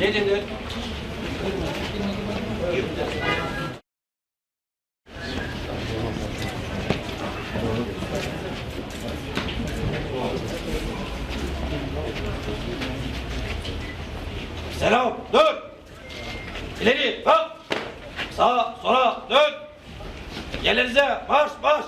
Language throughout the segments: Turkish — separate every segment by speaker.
Speaker 1: Ne? Selam, dön. İleri, hop. Sağa, sola, dön. Yerlerinize, marş, marş.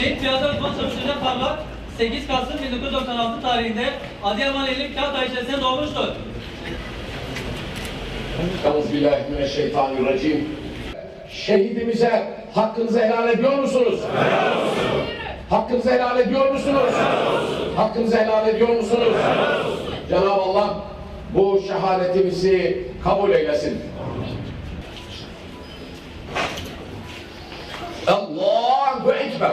Speaker 2: Şehit Piyade Osman Çavuşacak Parlak 8 Kasım 1996 tarihinde Adıyaman ili Kağıt ilçesinde doğmuştur.
Speaker 3: Euzubillahimineşşeytanirracim. Şehidimize hakkınızı helal ediyor musunuz? Helal olsun. Hakkınızı helal ediyor musunuz? Helal olsun. Hakkınızı helal ediyor musunuz? Helal olsun. Cenab-ı Allah bu şehadetimizi kabul eylesin. Allahu Ekber.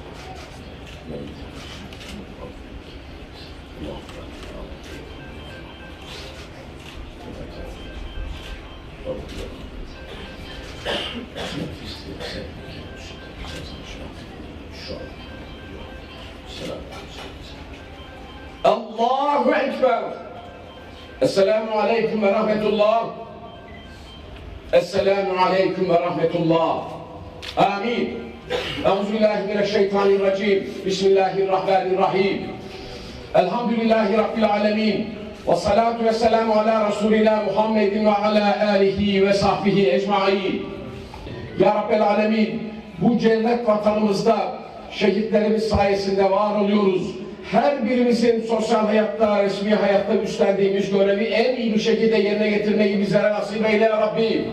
Speaker 3: Allahu Ekber. Allah. Allahu Ekber. Esselamu Aleyküm ve Rahmetullah. Esselamu Aleyküm ve Rahmetullah. Amin. Euzubillahimineşşeytanirracim. Bismillahirrahmanirrahim. Elhamdülillahi Rabbil alemin. Ve salatu ve selamu ala Resulina Muhammedin ve ala alihi ve sahbihi ecmain. Ya Rabbel Alemin bu cennet vatanımızda şehitlerimiz sayesinde var oluyoruz. Her birimizin sosyal hayatta, resmi hayatta üstlendiğimiz görevi en iyi bir şekilde yerine getirmeyi bizlere nasip eyle ya Rabbi.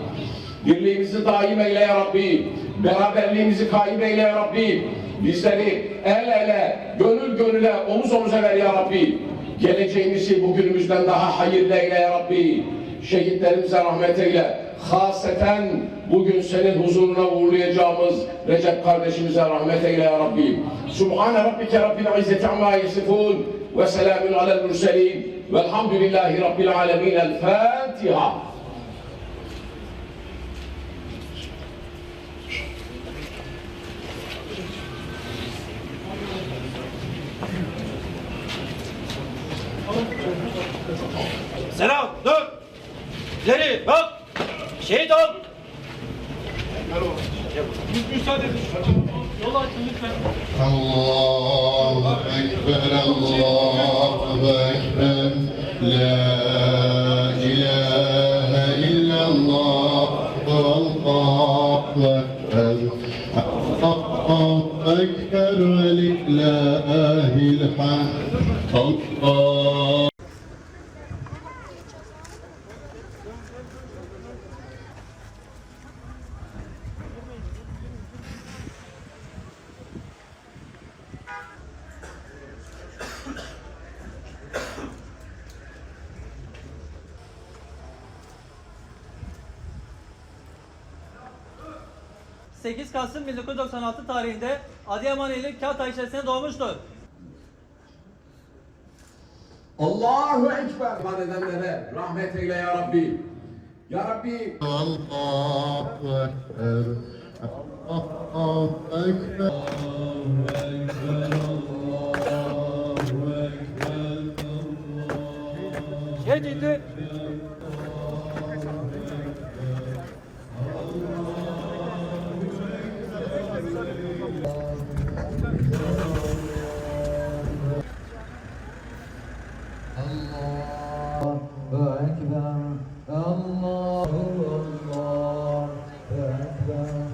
Speaker 3: Birliğimizi daim eyle ya Rabbi. Beraberliğimizi kaim eyle ya Rabbi. Bizleri el ele, gönül gönüle, omuz omuza ver ya Rabbi. Geleceğimizi bugünümüzden daha hayırlı eyle ya Rabbi. Şehitlerimize rahmet eyle. Haseten bugün senin huzuruna uğurlayacağımız Recep kardeşimize rahmet eyle ya Rabbi. Subhane Rabbike Rabbil İzzeti Amma Yasifun ve selamun alel mürselin velhamdülillahi Rabbil Alemin. El Fatiha.
Speaker 1: Selam. Dön. İleri. Bak. Şehit ol.
Speaker 4: Müsaade edin. Yol açın lütfen. Allahu Ekber, Allahu Ekber. La ilahe illallah. Allahu Ekber. Allahu Ekber ve lillahi'l hamd.
Speaker 2: Allah 8 Kasım 1996 tarihinde Adıyaman ili Kağıtay ilçesinde doğmuştur.
Speaker 3: Allahu Ekber. İman edenlere rahmet eyle ya Rabbi. Ya Rabbi.
Speaker 4: Allahu Ekber. Allahu Ekber. Allahu Ekber. Allahu Ekber. Yedide أكبر
Speaker 1: الله أكبر